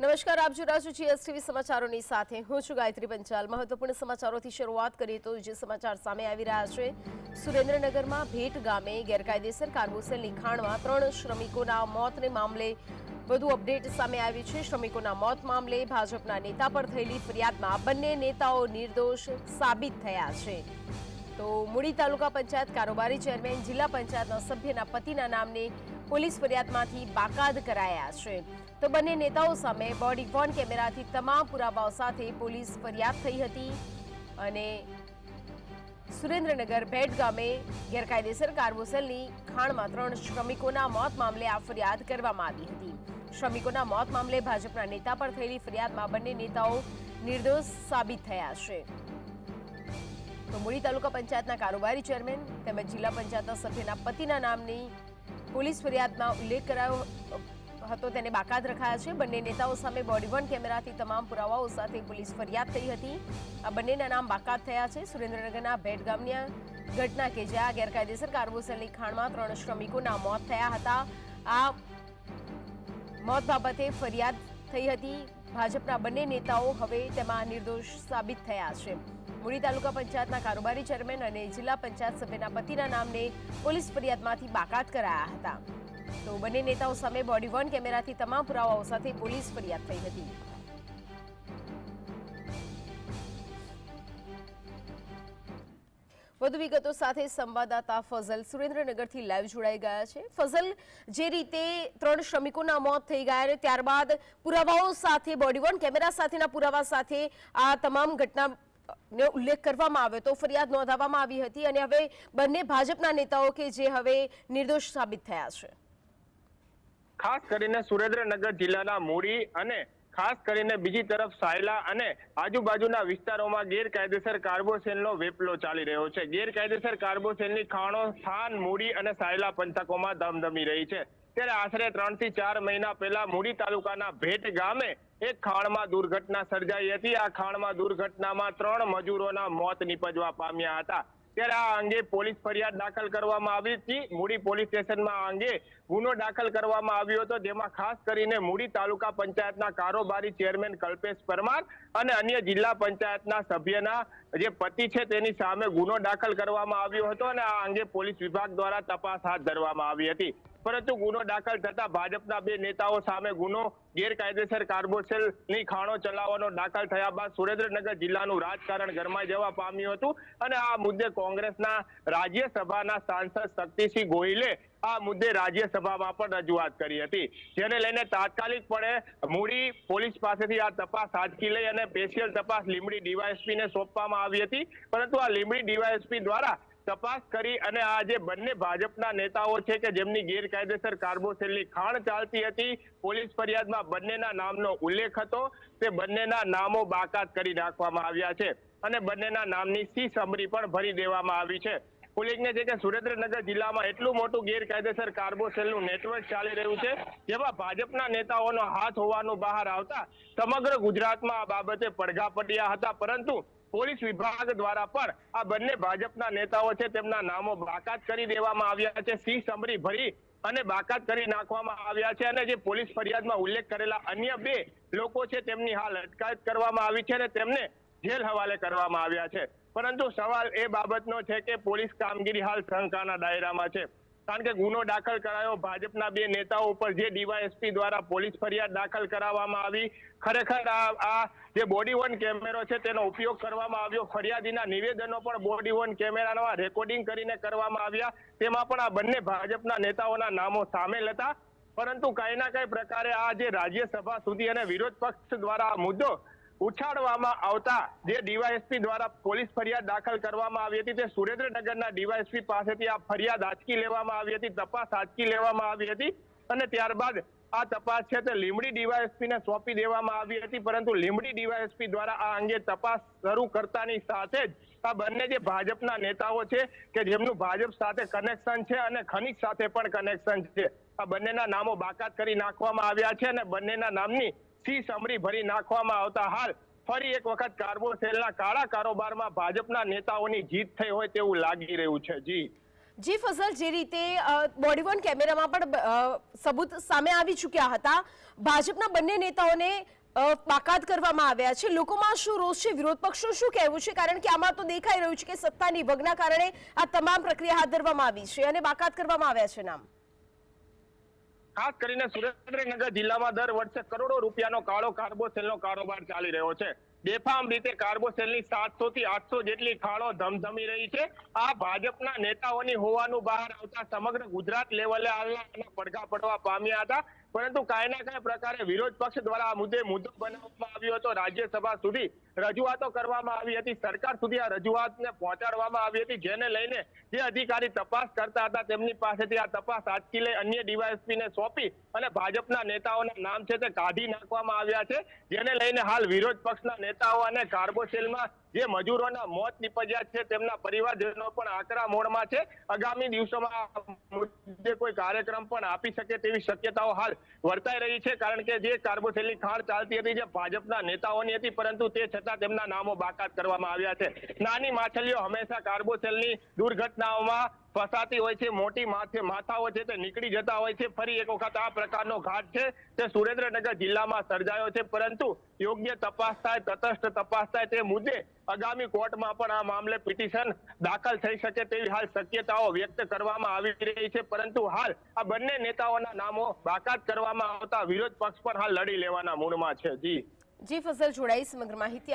નમસ્કાર, આપ રહ્યા છો જીએસટીવી સમાચારોની સાથે. હું છું ગાયત્રી પંચાલ. મહત્વપૂર્ણ સમાચારોથી શરૂઆત કરીએ તો જે સમાચાર સામે આવી રહ્યા છે. સુરેન્દ્રનગરમાં ભેટ ગામે ગેરકાયદેસર કાર્બોસેલની ખાણમાં ત્રણ શ્રમિકોના મોતને મામલે વધુ અપડેટ સામે આવી છે. શ્રમિકોના મોત મામલે ભાજપના નેતા પર થયેલી ફરિયાદમાં બંને નેતાઓ નિર્દોષ સાબિત થયા છે. તો મૂડી તાલુકા પંચાયત કારોબારી ચેરમેન, જિલ્લા પંચાયતના સભ્યના પતિના નામને પોલીસ ફરિયાદમાંથી બાકાત કરાયા છે. તો બંને નેતાઓ સામે બોડી વોર્ન કેમેરાથી તમામ પુરાવાઓ સાથે પોલીસ ફરિયાદ થઈ હતી અને સુરેન્દ્રનગર ભેટ ગામે ગેરકાયદેસર કાર્બોસેલની ખાણમાં ત્રણ શ્રમિકોના મોત મામલે આ ફરિયાદ કરવામાં આવી હતી. શ્રમિકોના મોત મામલે ભાજપના નેતા પર થયેલી ફરિયાદમાં બંને નેતાઓ નિર્દોષ સાબિત થયા છે. તો મૂળી તાલુકા પંચાયતના કારોબારી ચેરમેન તેમજ જિલ્લા પંચાયતના સભ્યના પતિના નામની પોલીસ ફરિયાદમાં ઉલ્લેખ કરાયો હતો, તેને બાકાત રખાયા છે. બંને નેતાઓ સામે બોડી વન કેમેરાથી તમામ પુરાવાઓ સાથે પોલીસ ફરિયાદ થઈ હતી. આ બંનેના નામ બાકાત થયા છે. સુરેન્દ્રનગરના ભેટ ગામની ઘટના કે જ્યાં ગેરકાયદેસર કાર્બોસેલની ખાણમાં ત્રણ શ્રમિકોના મોત થયા હતા. આ મોત બાબતે ફરિયાદ થઈ હતી. ભાજપના બંને નેતાઓ હવે તેમાં નિર્દોષ સાબિત થયા છે. મૂળી તાલુકા પંચાયતના કારોબારી ચેરમેન અને જિલ્લા પંચાયત સભ્યના પતિના નામને પોલીસ ફરિયાદમાંથી બાકાત કરાયા હતા. તો બંને નેતાઓ સામે બોડી વન કેમેરાથી તમામ પુરાવાઓ સાથે પોલીસ ફરિયાદ થઈ હતી. વધુ વિગતો સાથે સંવાદદાતા ફઝલ સુરેન્દ્રનગરથી લાઈવ જોડાઈ ગયા છે. ફઝલ, જે રીતે ત્રણ શ્રમિકોના મોત થઈ ગયા અને ત્યારબાદ પુરાવાઓ સાથે બોડી વોર્ન કેમેરા સાથેના પુરાવા સાથે આ તમામ ઘટના ને ઉલ્લેખ કરવામાં આવ્યો તો ફરિયાદ નોંધાવવામાં આવી હતી અને હવે બંને ભાજપના નેતાઓ કે જે હવે નિર્દોષ સાબિત થયા છે. ખાસ કરીને સુરેન્દ્રનગર જિલ્લાના મૂડી અને ખાસ કરીને બીજી તરફ સાયલા અને આજુબાજુના વિસ્તારોમાં ગેરકાયદેસર કાર્બોસેલનો વેપલો ચાલી રહ્યો છે. ગેરકાયદેસર કાર્બોસેલની ખાણો સ્થાન મૂડી અને સાયલા પંથકોમાં ધમધમી રહી છે. ત્યારે આશરે ત્રણથી ચાર મહિના પહેલા મૂડી તાલુકાના ભેટ ગામે એક ખાણમાં દુર્ઘટના સર્જાઈ હતી. આ ખાણમાં દુર્ઘટનામાં ત્રણ મજૂરોના મોત નીપજવા પામ્યા હતા. ત્યારે આ અંગે પોલીસ ફરિયાદ દાખલ કરવામાં આવી હતી. મૂડી પોલીસ સ્ટેશનમાં આ અંગે ગુનો દાખલ કરવામાં આવ્યો હતો. જેમાં ખાસ કરીને મૂડી તાલુકા પંચાયતના કારોબારી ચેરમેન કલ્પેશ પરમાર અને અન્ય જિલ્લા પંચાયતના સભ્યના જે પતિ છે તેની સામે ગુનો દાખલ કરવામાં આવ્યો હતો અને આ અંગે પોલીસ વિભાગ દ્વારા તપાસ હાથ ધરવામાં આવી હતી. પરંતુ ગુનો દાખલ થતા ભાજપના બે નેતાઓ સામે ગુનો, ગેરકાયદેસર કાર્બોસેલની ખાણો ચલાવવાનો દાખલ થયા બાદ સુરેન્દ્રનગર જિલ્લાનું રાજકારણ ગરમાઈ જવા પામ્યું હતું અને આ મુદ્દે કોંગ્રેસના રાજ્યસભાના સાંસદ શક્તિસિંહ ગોહિલે આ મુદ્દે રાજ્યસભામાં પણ રજૂઆત કરી હતી. જેને લઈને તાત્કાલિક પણે મૂડી પોલીસ પાસેથી આ તપાસ હાથકી લઈ અને સ્પેશિયલ તપાસ લીમડી ડીવાયએસપી ને સોંપવામાં આવી હતી. પરંતુ આ લીમડી ડીવાયએસપી દ્વારા તપાસ કરી અને આ જે બંને ભાજપના નેતાઓ છે કે જેમની ગેરકાયદેસર કાર્બોસેલની ખાણ ચાલતી હતી, પોલીસ ફરિયાદમાં બંનેના નામનો ઉલ્લેખ હતો. તે બંનેના નામો બાકાત કરી નાખવામાં આવ્યા છે અને બંનેના નામની સી સમરી પણ ભરી દેવામાં આવી છે. ઉલ્લેખનીય છે કે સુરેન્દ્રનગર જિલ્લામાં એટલું મોટું ગેરકાયદેસર કાર્બોસેલનું નેટવર્ક ચાલી રહ્યું છે, જેમાં ભાજપના નેતાઓનો હાથ હોવાનું બહાર આવતા સમગ્ર ગુજરાતમાં આ બાબતે પડઘા પડ્યા હતા. પરંતુ પોલીસ વિભાગ દ્વારા પણ આ બંને ભાજપના નેતાઓ છે તેમના નામો બાકાત કરી દેવામાં આવ્યા છે. સી સમરી ભરી અને બાકાત કરી નાખવામાં આવ્યા છે અને જે પોલીસ ફરિયાદમાં ઉલ્લેખ કરેલા અન્ય બે લોકો છે તેમની હાલ અટકાયત કરવામાં આવી છે અને તેમને જેલ હવાલે કરવામાં આવ્યા છે. પરંતુ સવાલ એ બાબતનો છે કે પોલીસ કામગીરી હાલ શંકાના દાયરામાં છે. કારણ કે ગુનો દાખલ કરાયો. ભાજપના બે નેતાઓ ઉપર જે ડીવાયએસપી દ્વારા પોલીસ ફરિયાદ દાખલ કરાવવામાં આવી. ખરેખર આ જે બોડી વન કેમેરો છે તેનો ઉપયોગ કરવામાં આવ્યો. ફરિયાદીના નિવેદનો પણ બોડી વન કેમેરાના રેકોર્ડિંગ કરીને કરવામાં આવ્યા. તેમાં પણ આ બંને ભાજપના નેતાઓના નામો સામેલ હતા. પરંતુ કઈ ના કઈ પ્રકારે આ જે રાજ્યસભા સુધી અને વિરોધ પક્ષ દ્વારા આ મુદ્દો ઉછાળવામાં આવતા જે ડીવાયએસપી દ્વારા પોલીસ ફરિયાદ દાખલ કરવામાં આવી હતી તે સુરેન્દ્રનગરના ડીવાયએસપી પાસેથી આ ફરિયાદ આંચકી લેવામાં આવી હતી, તપાસ આંચકી લેવામાં આવી હતી અને ત્યારબાદ આ તપાસ છે તે લીમડી ડીવાયએસપી ને સોંપી દેવામાં આવી હતી, પરંતુ લીમડી ડીવાયએસપી દ્વારા આ અંગે તપાસ શરૂ કરતાની સાથે જ આ બંને જે ભાજપના નેતાઓ છે કે જેમનું ભાજપ સાથે કનેક્શન છે અને ખનીજ સાથે પણ કનેક્શન છે, આ બંનેના નામો બાકાત કરી નાખવામાં આવ્યા છે અને બંનેના નામની સી સમરી ભરી નાખવામાં આવતા હાલ ફરી એક વખત કાર્બોસેલના કાળા કારોબારમાં ભાજપના નેતાઓની જીત થઈ હોય તેવું લાગી રહ્યું છે. જી. જી ફઝલ, જે રીતે બોડી વન કેમેરામાં પણ સબૂત સામે આવી ચૂક્યા હતા. ભાજપના બંને નેતાઓને બાકાત કરવામાં આવ્યા છે. લોકોમાં શું રોષ છે? વિરોધ પક્ષનું શું કહેવું છે? કારણ કે આમાં તો દેખાઈ રહ્યું છે કે સત્તાની ભગના કારણે આ તમામ પ્રક્રિયા હાથ ધરવામાં આવી છે અને બાકાત કરવામાં આવ્યા છે નામ. ખાસ કરીને સુરેન્દ્રનગર જિલ્લામાં દર વર્ષે કરોડો રૂપિયાનો કાળો કાર્બોસેલનો કારોબાર ચાલી રહ્યો છે. બેફામ રીતે કાર્બોસેલની સાતસો થી આઠસો જેટલી ખાણો ધમધમી રહી છે. આ ભાજપના નેતાઓની હોવાનું બહાર આવતા સમગ્ર ગુજરાત લેવલે આના પડઘા પડવા પામ્યા હતા. પરંતુ કાંઈ ના કાંઈ પ્રકારે વિરોધ પક્ષ દ્વારા આ મુદ્દે મુદ્દો બનાવવામાં આવ્યો હતો. રાજ્યસભા સુધી રજૂઆતો કરવામાં આવી હતી. સરકાર સુધી આ રજૂઆતને પહોંચાડવામાં આવી હતી, જેને લઈને જે અધિકારી તપાસ કરતા હતા, તેમની પાસેથી આ તપાસ આજથી લઈ અન્ય ડીવાયએસપીને સોંપી અને ભાજપના નેતાઓના નામ છે તે કાઢી નાખવામાં આવ્યા છે. જેને લઈને હાલ વિરોધ પક્ષના નેતાઓ અને કાર્બોસેલમાં જે મજૂરોના મોત નીપજ્યા છે, તેમના પરિવારજનો પણ આકરા મોડમાં છે. આગામી દિવસોમાં મુદ્દે કોઈ કાર્યક્રમ પણ આપી શકે તેવી શક્યતાઓ હાલ વર્તાઈ રહી છે, કારણ કે જે કાર્બોસેલની ખાણ ચાલતી હતી, જે ભાજપના નેતાઓની હતી, પરંતુ તે છતાં તેમના નામો બાકાત કરવામાં આવ્યા છે. નાની માછલીઓ હંમેશા કાર્બોસેલની દુર્ઘટનાઓમાં ફસાતી હોય છે, મોટી માથે માથાઓ છે, તે નીકળી જતા હોય છે. ફરી એક વખત આ પ્રકારનો ઘાટ છે, તે સુરેન્દ્રનગર જિલ્લામાં સર્જાયો છે. પરંતુ યોગ્ય તપાસ થાય, તટસ્થ તપાસ થાય, તે મુદ્દે આગામી કોર્ટમાં પણ આ મામલે પિટિશન દાખલ થઈ શકે તેવી હાલ શક્યતાઓ વ્યક્ત કરવામાં આવી રહી છે. પરંતુ હાલ આ બંને નેતાઓના નામો બાકાત કરવામાં આવતા વિરોધ પક્ષ પણ હાલ લડી લેવાના મૂડમાં છે. જી. જી ફસલ જોડાઈ સમગ્ર માહિતી